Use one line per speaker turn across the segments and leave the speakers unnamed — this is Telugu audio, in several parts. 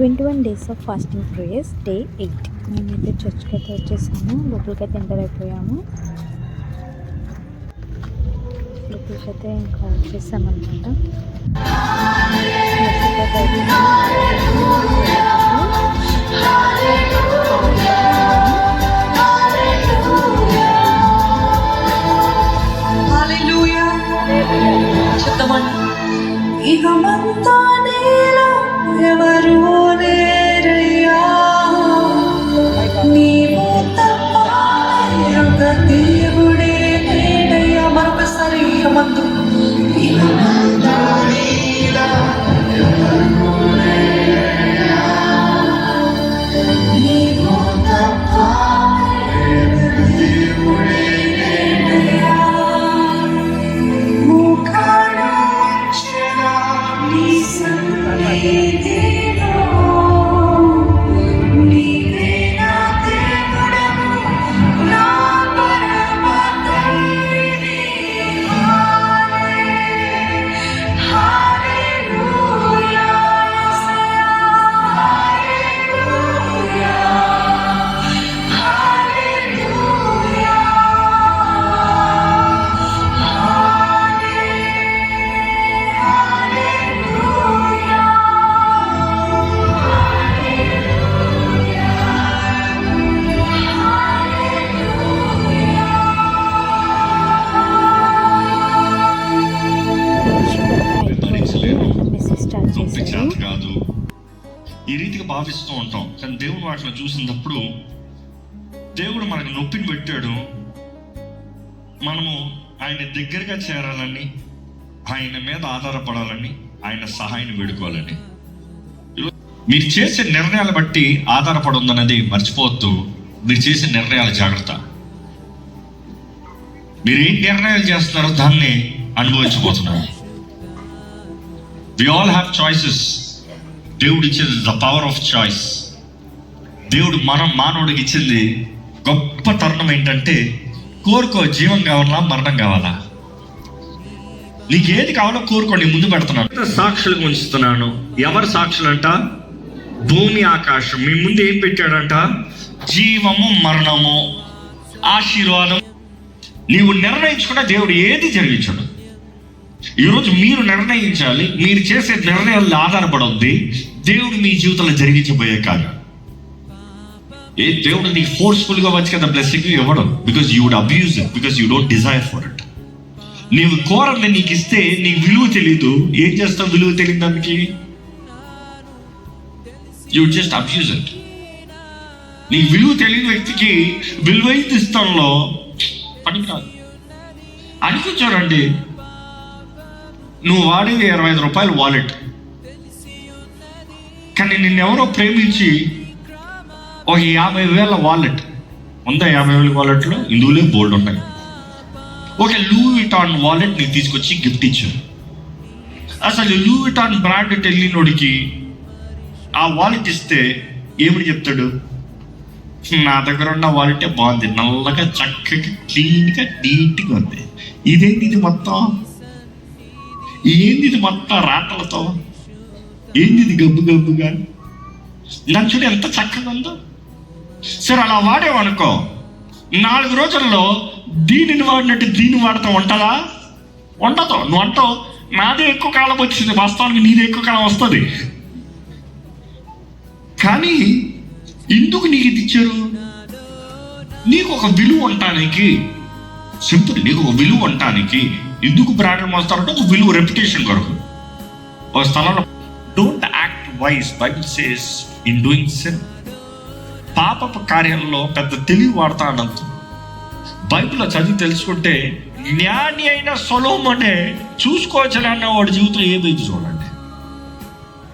Twenty one days of fasting prayers day eight మేమైతే చర్చ్కి అయితే వచ్చేసాము. లోపలికి అయితే ఎంటర్ అయిపోయాము. లోపలికి అయితే ఇంకా వచ్చేసామన్నమాట.
హల్లెలూయా. ఎవరు
కాదు ఈ రీతిగా భావిస్తూ ఉంటాం. కానీ దేవుడు వాటిని చూసినప్పుడు దేవుడు మనకు నొప్పిని పెట్టాడు. మనము ఆయన దగ్గరగా చేరాలని ఆయన మీద ఆధారపడాలని ఆయన సహాయాన్ని వేడుకోవాలని. మీరు చేసే నిర్ణయాలు బట్టి ఆధారపడుందన్నది మర్చిపోవద్దు. మీరు చేసే నిర్ణయాల జాగ్రత్త. మీరు ఏం నిర్ణయాలు చేస్తున్నారో దాన్ని అనుభవించబోతున్నారు వి ఆల్ హ్యావ్ చాయిసెస్ దేవుడు ఇచ్చేది ద పవర్ ఆఫ్ చాయిస్ దేవుడు మనం మానవుడికి ఇచ్చింది గొప్ప తరుణం ఏంటంటే కోరుకో జీవం కావాలా మరణం కావాలా? నీకు ఏది కావాలో కోరుకో నీ ముందు పెడుతున్నాను. సాక్షులుగా ఉంచుతున్నాను? ఎవరు సాక్షులు అంట భూమి ఆకాశం. మీ ముందు ఏం పెట్టాడంట? జీవము మరణము ఆశీర్వాదం నీవు నిర్ణయించుకున్న దేవుడు ఏది జరిగించడు? ఈరోజు మీరు నిర్ణయించాలి మీరు చేసే నిర్ణయాల్లో ఆధారపడద్ది దేవుడు మీ జీవితంలో జరిగించబోయే కార్యం ఏ దేవుడు నీకు ఫోర్స్ఫుల్గా వచ్చి కదా బ్లెస్సింగ్ ఇవ్వడం? Because you would abuse it because you don't desire for it నీవు కోరని నీకు ఇస్తే నీకు విలువ తెలీదు. ఏం చేస్తావు విలువ తెలియదు దానికి? యూ జస్ట్ అబ్యూజ్ ఇట్ నీకు విలువ తెలియని వ్యక్తికి విలువైన ఇష్టంలో పనికిరాదు. అడిగి అనుకుంటారండి నువ్వు వాడేది ఇరవై ఐదు రూపాయలు వాలెట్ కానీ నిన్నెవరో ప్రేమించి ఒక యాభై వేల వాలెట్ ఉందా యాభై వేల వాలెట్లో ఇందులో బోల్డ్ ఉన్నాయి. ఒక లూవిటాన్ వాలెట్ నీకు తీసుకొచ్చి గిఫ్ట్ ఇచ్చారు. అసలు లూవిటాన్ బ్రాండ్ తెలియనోడికి ఆ వాలెట్ ఇస్తే ఏమని చెప్తాడు? నా దగ్గర ఉన్న వాలెటే బాగుంది. నల్లగా చక్కగా క్లీన్గా నీట్గా ఉంది. ఇదేంటి ఇది మొత్తం? ఏంది ఇది మొత్తం రాటలతో ఏంది ఇది గబ్బు గబ్బుగా? నాకు చూడు ఎంత చక్కగా ఉందో సరే అలా వాడేవనుకో నాలుగు రోజుల్లో దీనిని వాడినట్టు దీన్ని వాడతాం ఉంటుందా? ఉండదు. నువ్వు అంటావు నాదే ఎక్కువ కాలం వచ్చింది వాస్తవానికి నీదే ఎక్కువ కాలం వస్తుంది. కానీ ఎందుకు నీకు ఇది ఇచ్చారు? నీకు ఒక విలువ ఉండటానికి సింపుల్ నీకు ఒక విలువ ఉండటానికి ఎందుకు బ్రాండ్ మోస్తారంటే ఒక విలువ రెప్యుటేషన్ కొరకు? ఒక స్థలంలో don't act wise Bible says in doing sin పాపపు కార్యంలో పెద్ద తెలివి వాడతా అన్నంత బైబిల్లో చదివి తెలుసుకుంటే జ్ఞాని అయిన సొలోమనే చూసుకోవచ్చలే అన్న వాడి జీవితం ఏమైంది చూడండి.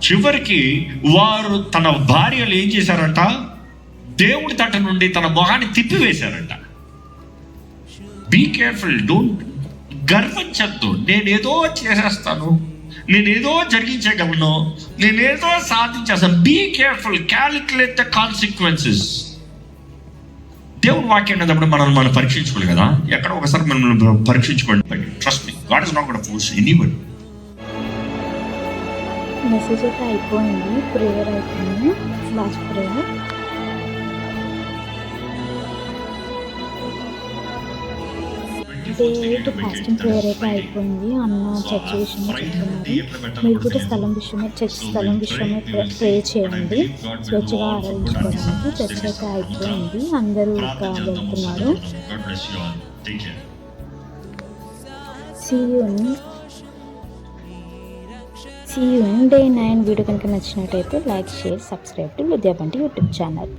చివరికి వారు తన భార్యలు ఏం చేశారంట? దేవుడి తట్ట నుండి తన మొహాన్ని తిప్పివేశారంట. బీ కేర్ఫుల్ డోంట్ గర్వించద్దు నేనేదో చేసేస్తాను. నేనేదో జరిగించగలను నేనేదో సాధించేస్తాను. Be careful calculate the consequences దేవుడు వాక్యం అన్నప్పుడు మనం మనం పరీక్షించుకోవాలి కదా? ఎక్కడ ఒకసారి మనం పరీక్షించుకోండి. Trust me God is not God force anybody
message అయితే అయిపోయింది. ప్రేయర్ అయిపోయింది. లాస్ట్ ప్రేయర్ అంటే ఎయిట్ ఫాస్టింగ్ ప్రేయర్ అయితే అయిపోయింది. అన్న చర్చ్ విషయమే చెప్తున్నారు. మీరు కూడా స్థలం విషయమే చర్చ్ స్థలం విషయమే ప్రే చేయండి. స్వేచ్ఛగా ఆరాధించుకోవడానికి చర్చ్ అయితే అయిపోయింది. అందరూ ఇక వెళ్తున్నారు
God bless
see day nine video కనుక నచ్చినట్టయితే like share subscribe to Vidyabanti YouTube channel.